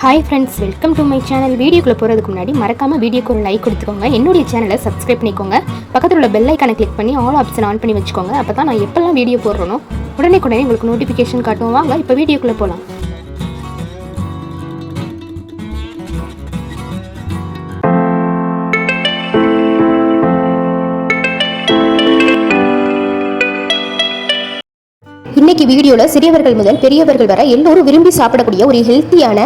Hi friends welcome to my channel வீடியோக்குள்ளே போகிறதுக்கு முன்னாடி மறக்காமல் வீடியோக்கு ஒரு லைக் கொடுத்துக்கோங்க. என்னுடைய சேனலை சப்ஸ்கிரைப் பண்ணிக்கோங்க. பக்கத்தில் உள்ள பெல் ஐக்கானை கிளிக் பண்ணி ஆல் ஆப்ஷன் ஆன் பண்ணி வச்சுக்கோங்க. அப்போ தான் நான் எப்போல்லாம் வீடியோ போடுறனோ உடனே உடனே உங்களுக்கு நோட்டிஃபிகேஷன் காட்டும். வாங்க இப்போ வீடியோக்குள்ளே போகலாம் இன்னைக்கு வீடியோவில் சிறியவர்கள் முதல் பெரியவர்கள் வர எல்லோரும் விரும்பி சாப்பிடக்கூடிய ஒரு ஹெல்த்தியான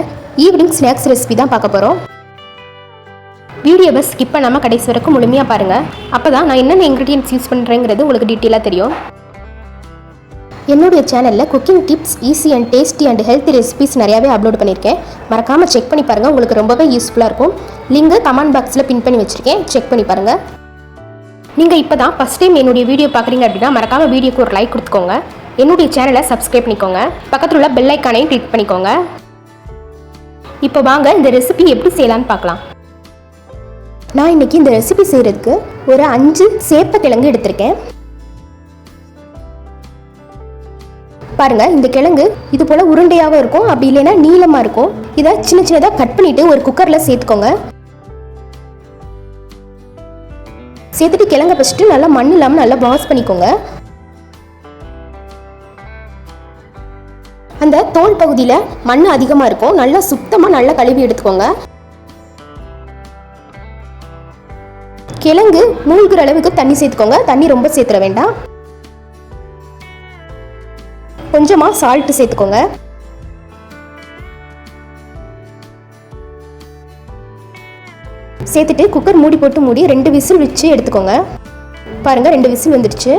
ஈவினிங் ஸ்நாக்ஸ் ரெசிபி தான் பார்க்க போகிறோம் வீடியோவை ஸ்கிப் பண்ணாமல் கடைசி வரைக்கும் முழுமையாக பாருங்கள் அப்போ தான் நான் என்னென்ன இன்க்ரீடியன்ட்ஸ் யூஸ் பண்ணுறேங்கிறது உங்களுக்கு டீட்டெயிலாக தெரியும். என்னுடைய சேனலில் cooking tips easy and tasty and healthy recipes நிறையாவே அப்லோட் பண்ணியிருக்கேன். மறக்காமல் செக் பண்ணி பாருங்கள் உங்களுக்கு ரொம்பவே யூஸ்ஃபுல்லாக இருக்கும். லிங்கு கமெண்ட் பாக்ஸில் பின் பண்ணி வச்சுருக்கேன். செக் பண்ணி பாருங்கள் நீங்கள் இப்போ தான் ஃபஸ்ட் டைம் என்னுடைய வீடியோ பார்க்குறீங்க அப்படின்னா மறக்காமல் வீடியோக்கு ஒரு லைக் கொடுத்துக்கோங்க. என்னுடைய சேனலை சப்ஸ்கிரைப் பண்ணிக்கோங்க. பக்கத்தில் உள்ள பெல் ஐக்கானையும் கிளிக் பண்ணிக்கோங்க. இப்போ வாங்க இந்த ரெசிபி எப்படி செய்யலாம்னு பார்க்கலாம். நான் இன்னைக்கு இந்த ரெசிபி செய்கிறதுக்கு ஒரு அஞ்சு சேப்பக்கிழங்கு எடுத்திருக்கேன். பாருங்க இந்த கிழங்கு இது போல உருண்டையாகவும் இருக்கும் அப்படி இல்லைன்னா நீளமாக இருக்கும். இதை சின்ன சின்னதாக கட் பண்ணிட்டு ஒரு குக்கரில் சேர்த்துக்கோங்க. சேர்த்துட்டு கிழங்க ஃபஸ்ட்டு நல்லா மண் இல்லாமல் நல்லா வாஷ் பண்ணிக்கோங்க. அந்த தோல் பகுதியில் மண் அதிகமாக இருக்கும் நல்லா சுத்தமாக நல்லா கழுவி எடுத்துக்கோங்க. கிழங்கு மூழ்கிற அளவுக்கு தண்ணி சேர்த்துக்கோங்க. தண்ணி ரொம்ப சேர்த்துற வேண்டாம். கொஞ்சமாக சால்ட்டு சேர்த்துக்கோங்க. சேர்த்துட்டு குக்கர் மூடி போட்டு மூடி ரெண்டு விசில் வச்சு எடுத்துக்கோங்க. பாருங்க ரெண்டு விசில் வந்துடுச்சு.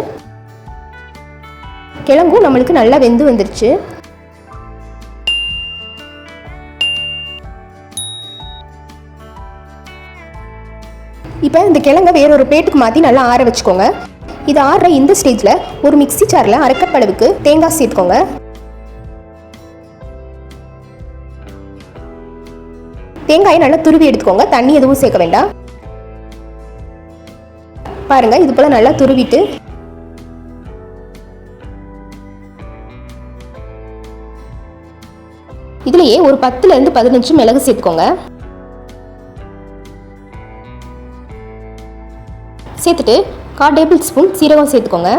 கிழங்கும் நம்மளுக்கு நல்லா வெந்து வந்துருச்சு இப்போ இந்த கிழங்கை வேற ஒரு பிளேட்டுக்கு மாற்றி நல்லா ஆற வச்சுக்கோங்க. இது ஆடுற இந்த ஸ்டேஜில் ஒரு மிக்ஸி சாரில் அரைக்கப் அளவுக்கு தேங்காய் சேர்த்துக்கோங்க. தேங்காயை நல்லா துருவி எடுத்துக்கோங்க. தண்ணி எதுவும் சேர்க்க வேண்டாம். பாருங்க இது போல நல்லா துருவிட்டு இதுலயே ஒரு பத்துல இருந்து பதினஞ்சு மிளகு சேர்த்துக்கோங்க. சேர்த்துட்டு கால் டேபிள் ஸ்பூன் சீரகம் சேர்த்துக்கோங்க.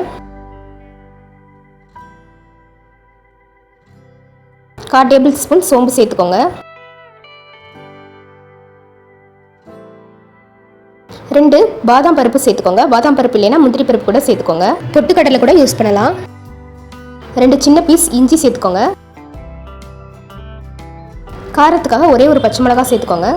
கால் டேபிள் ஸ்பூன் சோம்பு சேர்த்துக்கோங்க. ரெண்டு பாதாம் பருப்பு சேர்த்துக்கோங்க. பாதாம் பருப்பு இல்லைன்னா முந்திரி பருப்பு கூட சேர்த்துக்கோங்க. பொட்டுக்கடலை கூட யூஸ் பண்ணலாம். ரெண்டு சின்ன பீஸ் இஞ்சி சேர்த்துக்கோங்க. காரத்துக்காக ஒரே ஒரு பச்சை மிளகா சேர்த்துக்கோங்க.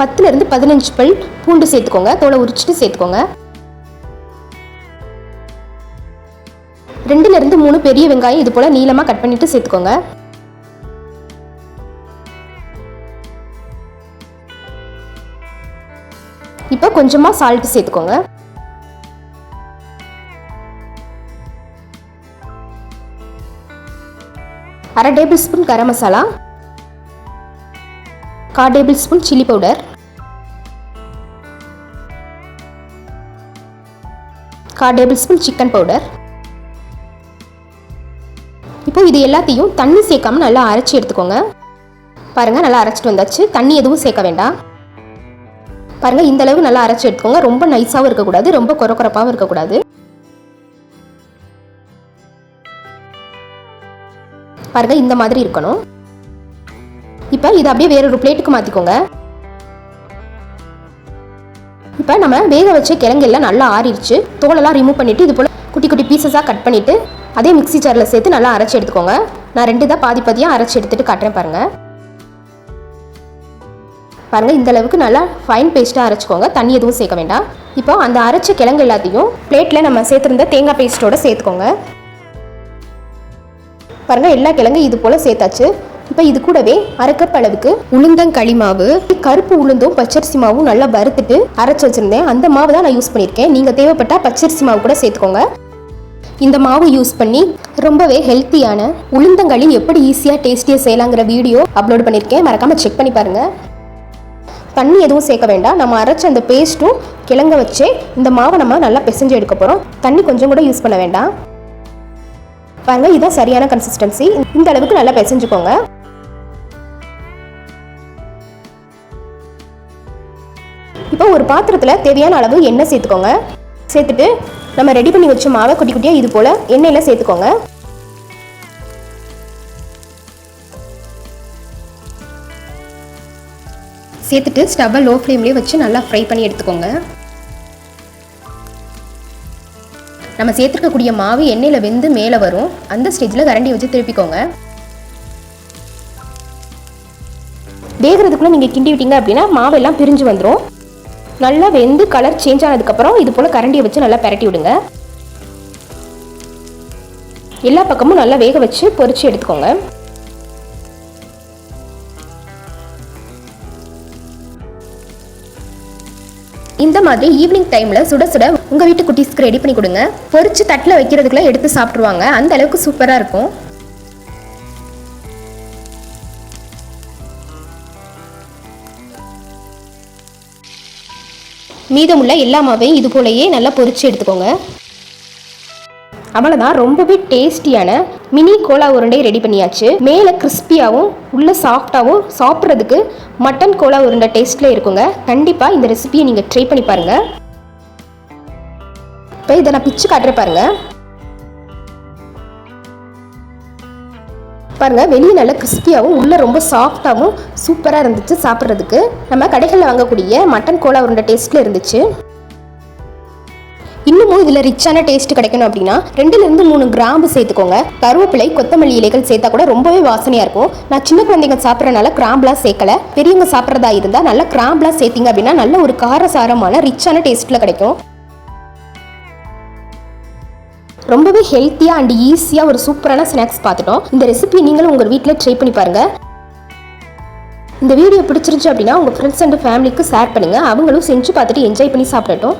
பத்துலேருந்து பதினஞ்சு பல் பூண்டு சேர்த்துக்கோங்க. தோலை உரிச்சிட்டு சேர்த்துக்கோங்க. ரெண்டுலேருந்து மூணு பெரிய வெங்காயம் இது போல் நீளமாக கட் பண்ணிட்டு சேர்த்துக்கோங்க. இப்போ கொஞ்சமாக சால்ட் சேர்த்துக்கோங்க. அரை டேபிள் ஸ்பூன் கரம் மசாலா. கால் டேபிள் ஸ்பூன் சில்லி பவுடர். கால் டேபிள் ஸ்பூன் சிக்கன் பவுடர். இப்போ இது எல்லாத்தையும் தண்ணி சேர்க்காம நல்லா அரைச்சி எடுத்துக்கோங்க. பாருங்க நல்லா அரைச்சிட்டு வந்தாச்சு. தண்ணி எதுவும் சேர்க்க வேண்டாம். பாருங்க இந்த அளவு நல்லா அரைச்சி எடுத்துக்கோங்க. ரொம்ப நைஸாகவும் இருக்கக்கூடாது ரொம்ப குறக்குறப்பாகவும் இருக்கக்கூடாது. பாருங்க இந்த மாதிரி இருக்கணும். இப்போ இதை அப்படியே வேற ஒரு பிளேட்டுக்கு மாற்றிக்கோங்க இப்போ நம்ம வேக வச்ச கிழங்கெல்லாம் நல்லா ஆறிடுச்சு தோலெல்லாம் ரிமூவ் பண்ணிவிட்டு இது போல் குட்டி குட்டி பீசஸாக கட் பண்ணிவிட்டு அதே மிக்ஸி ஜாரில் சேர்த்து நல்லா அரைச்சி எடுத்துக்கோங்க. நான் ரெண்டு தான் பாதி பாதியாக அரைச்சி எடுத்துகிட்டு காட்டுறேன் பாருங்கள் பாருங்கள் இந்த அளவுக்கு நல்லா ஃபைன் பேஸ்ட்டாக அரைச்சிக்கோங்க. தண்ணி எதுவும் சேர்க்க வேண்டாம். இப்போ அந்த அரைச்ச கிழங்கு எல்லாத்தையும் பிளேட்டில் நம்ம சேர்த்துருந்த தேங்காய் பேஸ்ட்டோடு சேர்த்துக்கோங்க. பாருங்கள் எல்லா கிழங்கும் இது போல் சேர்த்தாச்சு. இப்போ இது கூடவே அரைக்கப் அளவுக்கு உளுந்தங்களி மாவு கருப்பு உளுந்தும் பச்சரிசி மாவும் நல்லா வறுத்துட்டு அரைச்சி வச்சிருந்தேன். அந்த மாவு தான் நான் யூஸ் பண்ணியிருக்கேன். நீங்கள் தேவைப்பட்டால் பச்சரிசி மாவு கூட சேர்த்துக்கோங்க. இந்த மாவு யூஸ் பண்ணி ரொம்பவே ஹெல்த்தியான உளுந்தங்களி எப்படி ஈஸியாக டேஸ்டியாக செய்யலாங்கிற வீடியோ அப்லோட் பண்ணியிருக்கேன். மறக்காமல் செக் பண்ணி பாருங்கள் தண்ணி எதுவும் சேர்க்க வேண்டாம். நம்ம அரைச்ச அந்த பேஸ்ட்டும் கிழங்க வச்சே இந்த மாவை நம்ம நல்லா பிசைஞ்சு எடுக்க போகிறோம் தண்ணி கொஞ்சம் கூட யூஸ் பண்ண வேண்டாம். பாருங்கள் இதுதான் சரியான கன்சிஸ்டன்சி இந்த அளவுக்கு நல்லா பிசைஞ்சுக்கோங்க. ஒரு பாத்திரத்தில் தேவையான அளவு எண்ணெய் சேர்த்துக்கோங்க. சேர்த்துட்டு நம்ம ரெடி பண்ணி வச்ச மாவை குட்டி குட்டியாக இது போல் எண்ணெயில் சேர்த்துக்கோங்க. சேர்த்துட்டு ஸ்டவ்வை லோ ஃப்ளேம்லேயே வச்சு நல்லா ஃப்ரை பண்ணி எடுத்துக்கோங்க. நம்ம சேர்த்துருக்கக்கூடிய மாவு எண்ணெயில் வெந்து மேலே வரும். அந்த ஸ்டேஜில் கரண்டி வச்சு திருப்பிக்கோங்க. வேகிறதுக்குள்ளே நீங்கள் கிண்டி விட்டீங்க அப்படின்னா மாவெல்லாம் பிரிஞ்சு வந்துடும் நல்லா வெந்து கலர் சேஞ்ச் ஆனதுக்கப்புறம் இது போல் கரண்டியை வச்சு நல்லா பரட்டி விடுங்க. எல்லா பக்கமும் நல்லா வேக வச்சு பொறிச்சு எடுத்துக்கோங்க. இந்த மாதிரி ஈவினிங் டைமில் சுட சுட உங்கள் வீட்டு குட்டீஸ்க்கு ரெடி பண்ணி கொடுங்க. பொறிச்சு தட்டில் வைக்கிறதுக்குலாம் எடுத்து சாப்பிட்ருவாங்க அந்த அளவுக்கு சூப்பராக இருக்கும். மீதமுள்ள எல்லா மாவையும் இது போலயே நல்லா பொரித்து எடுத்துக்கோங்க. அவ்வளோதான் ரொம்பவே டேஸ்டியான மினி கோலா உருண்டை ரெடி பண்ணியாச்சு. மேலே கிறிஸ்பியாகவும் உள்ள சாஃப்டாகவும் சாப்பிட்றதுக்கு மட்டன் கோலா உருண்டை டேஸ்ட்டில் இருக்குங்க. கண்டிப்பாக இந்த ரெசிபியை நீங்கள் ட்ரை பண்ணி பாருங்கள் இப்போ இதை நான் பிச்சு காட்டுற பாருங்கள் பாருங்கள் வெளியே நல்லா கிறிஸ்பியாகவும் உள்ளே ரொம்ப சாஃப்டாகவும் சூப்பராக இருந்துச்சு சாப்பிட்றதுக்கு. நம்ம கடைகளில் வாங்கக்கூடிய மட்டன் கோலா உருண்டை டேஸ்ட்டில் இருந்துச்சு. இன்னமும் இதில் ரிச்சான டேஸ்ட் கிடைக்கணும் அப்படின்னா ரெண்டுலேருந்து மூணு கிராம்பு சேர்த்துக்கோங்க. கருவேப்பிலை கொத்தமல்லி இலைகள் சேர்த்தா கூட ரொம்பவே வாசனையாக இருக்கும். நான் சின்ன குழந்தைங்க சாப்பிட்றனால கிராம்பெலாம் சேர்க்கல. பெரியவங்க சாப்பிட்றதா இருந்தால் நல்லா கிராம்பெலாம் சேர்த்திங்க அப்படின்னா நல்ல ஒரு காரசாரமான ரிச்சான டேஸ்ட்டில் கிடைக்கும். ரொம்பவே ஹெல்த்தியாக அண்ட் ஈஸியாக ஒரு சூப்பரான ஸ்நாக்ஸ் பார்த்துட்டோம். இந்த ரெசிபி நீங்களும் உங்கள் வீட்டில் ட்ரை பண்ணி பாருங்கள் இந்த வீடியோ பிடிச்சிருந்துச்சு அப்படின்னா உங்கள் ஃப்ரெண்ட்ஸ் அண்ட் ஃபேமிலிக்கு ஷேர் பண்ணுங்கள் அவங்களும் செஞ்சு பார்த்துட்டு என்ஜாய் பண்ணி சாப்பிடட்டும்.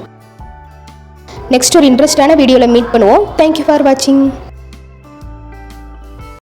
நெக்ஸ்ட் ஒரு இன்ட்ரெஸ்டான வீடியோவில் மீட் பண்ணுவோம். தேங்க்யூ ஃபார் வாட்சிங்